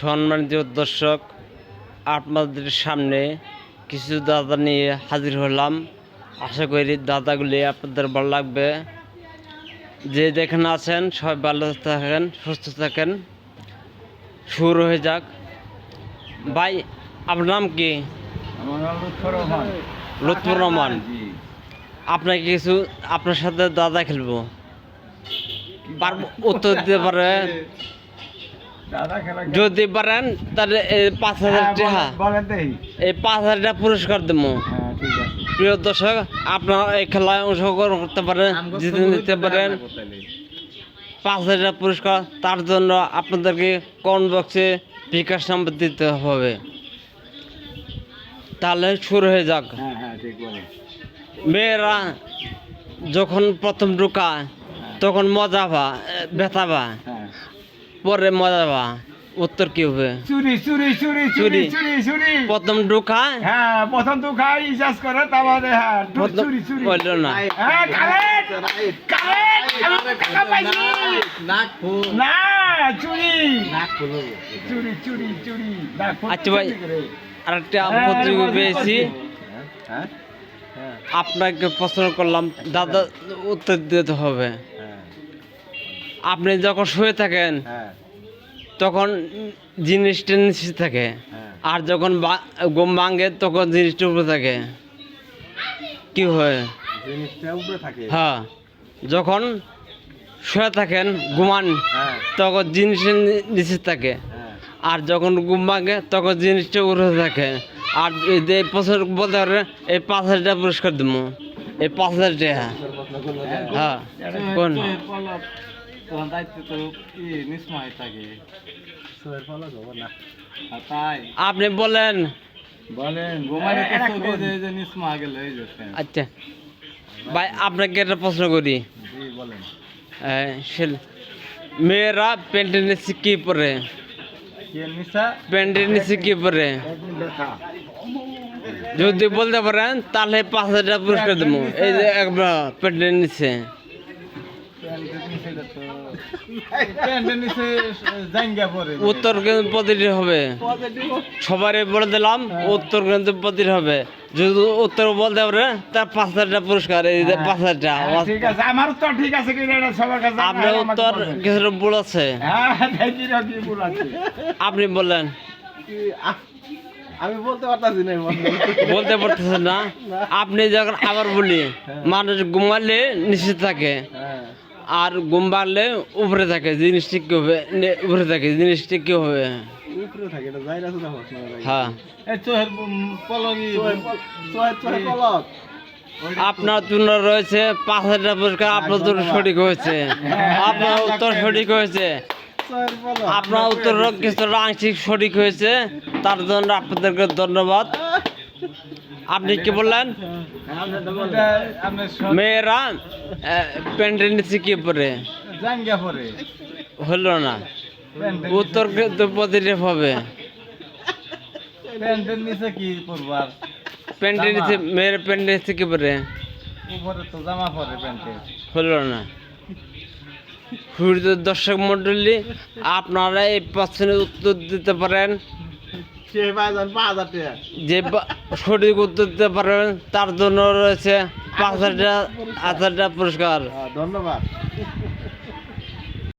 সম্মানিত দর্শক আপনাদের সামনে কিছু দাদা নিয়ে হাজির হলাম। আশা করি দাদাগুলি আপনাদের ভালো লাগবে। যে যেখানে আছেন সবাই ভালো থাকেন সুস্থ থাকেন। শুরু হয়ে যাক। ভাই আপনার নাম কি? লুৎফর রহমান। আপনাকে কিছু আপনার সাথে দাদা খেলব। উত্তর দিতে পারে। যদি পারেন তাহলে পাঁচ হাজার হ্যাঁ, টাকা এই পাঁচ হাজার টাকা পুরস্কার দেবো। হ্যাঁ প্রিয় দর্শক আপনারা এই খেলায় অংশগ্রহণ করতে পারেন জিতে নিতে পারেন। পাঁচ হাজার টাকা পুরস্কার তার জন্য আপনাদেরকে কোন বক্সে বিকাশ নাম্বার দিতে হবে। তাহলে শুরু হয়ে যাক। হ্যাঁ মেয়েরা যখন প্রথম ঢুকায় তখন মজা পা ব্যথা পা হ্যাঁ। পরে মজা পা উত্তর কি হবে? চুরি চুরি চুরি চুরি চুরি। চুরি চুরি। প্রথম ঢুকায় হ্যাঁ প্রথম খাই ইজাজ করে তারপরে হ্যাঁ চুরি চুরি। বলল না। হ্যাঁ কারেক্ট কারেক্ট আমি টাকা পাইছি। না চুরি। চুরি চুরি চুরি। না, আচ্ছা ভাই। চুরি। আরেকটা হ্যাঁ, প্রতিযোগী পেয়েছি। হ্যাঁ আপনাকে প্রশ্ন করলাম দাদা উত্তর দিতে হবে। হ্যাঁ আপনি যখন শুয়ে থাকেন হ্যাঁ। তখন জিনিসটা নিচে থাকে। হ্যাঁ। আর যখন বা- ঘুম ভাঙে তখন জিনিসটা উপরে থাকে। কি হয়? হ্যাঁ। যখন শুয়ে থাকেন ঘুমান হ্যাঁ। তখন জিনিসটা নিচে থাকে। আর যখন ঘুম ভাঙে তখন জিনিসটা উপরে থাকে। আর এই বছর বলতে পারে এই পাঁচ হাজার টাকা পুরস্কার দেবো এই পাঁচ হাজার টাকা হ্যাঁ। কোন? তোমার দায়িত্ব তো নিসময় থাকে? সোয়ের ফলো দেবো না। তাই? আপনি বলেন। বলেন ঘুমাইলে তো চোখে যে যে নিসমা গেলে এই যেতে আচ্ছা। ভাই আপনাকে একটা প্রশ্ন করি। জি বলেন। মেয়েরা প্যান্টের নিচে কি পরে? কে নিসা প্যান্টের নিচে কি পরে? যদি বলতে পারেন তাহলে পাঁচ হাজার টাকা পুরস্কার দেবো। এই যে একবার প্যান্টের নিচে প্যান্টের নিচে তো প্যান্টের নিচে জাঙ্গা পরে উত্তর কিন্তু প্রতিটি হবে। সবারই বলে দিলাম উত্তর কিন্তু প্রতিটি হবে। যদি উত্তর বলতে পারে তার পাঁচ হাজার টাকা পুরস্কার এই যে পাঁচ হাজার টাকা হ্যাঁ, ঠিক আছে আমার উত্তর ঠিক আছে কি এটা সবার কাছে আপনার উত্তর বলবেন। কিছু ভুল আছে। হ্যাঁ ভুল আছে। আপনি বললেন। আমি বলতে পারতাছি না বলতে পারতেছেন না। আপনি যখন আবার বলি মানুষ ঘুমালে নিচে থাকে। হ্যাঁ আর ঘুম পারলে উপরে থাকে জিনিসটি কি হবে নে- উপরে থাকে জিনিসটি কি হবে। উপরে থাকে এটা যাই আছে হ্যাঁ। এই চোহের পলক আপনার জন্য রয়েছে পাঁচ হাজার টাকা পুরস্কার আপনার জন্য সঠিক হয়েছে। আপনার উত্তর সঠিক হয়েছে। আপনার উত্তর কিছুটা আংশিক সঠিক হয়েছে। তার জন্য আপনাদেরকে ধন্যবাদ। আপনি কি বললেন? মেয়েরা প্যান্টের নিচে কি পরে? হলো না। উত্তর প্রতিটি হবে। পরে? তো হলো না। দর্শক মন্ডলী আপনারা এই প্রশ্নের উত্তর দিতে পারেন। যে সঠিক উত্তর দিতে পারবেন তার জন্য রয়েছে পাঁচ হাজার পুরস্কার। ধন্যবাদ।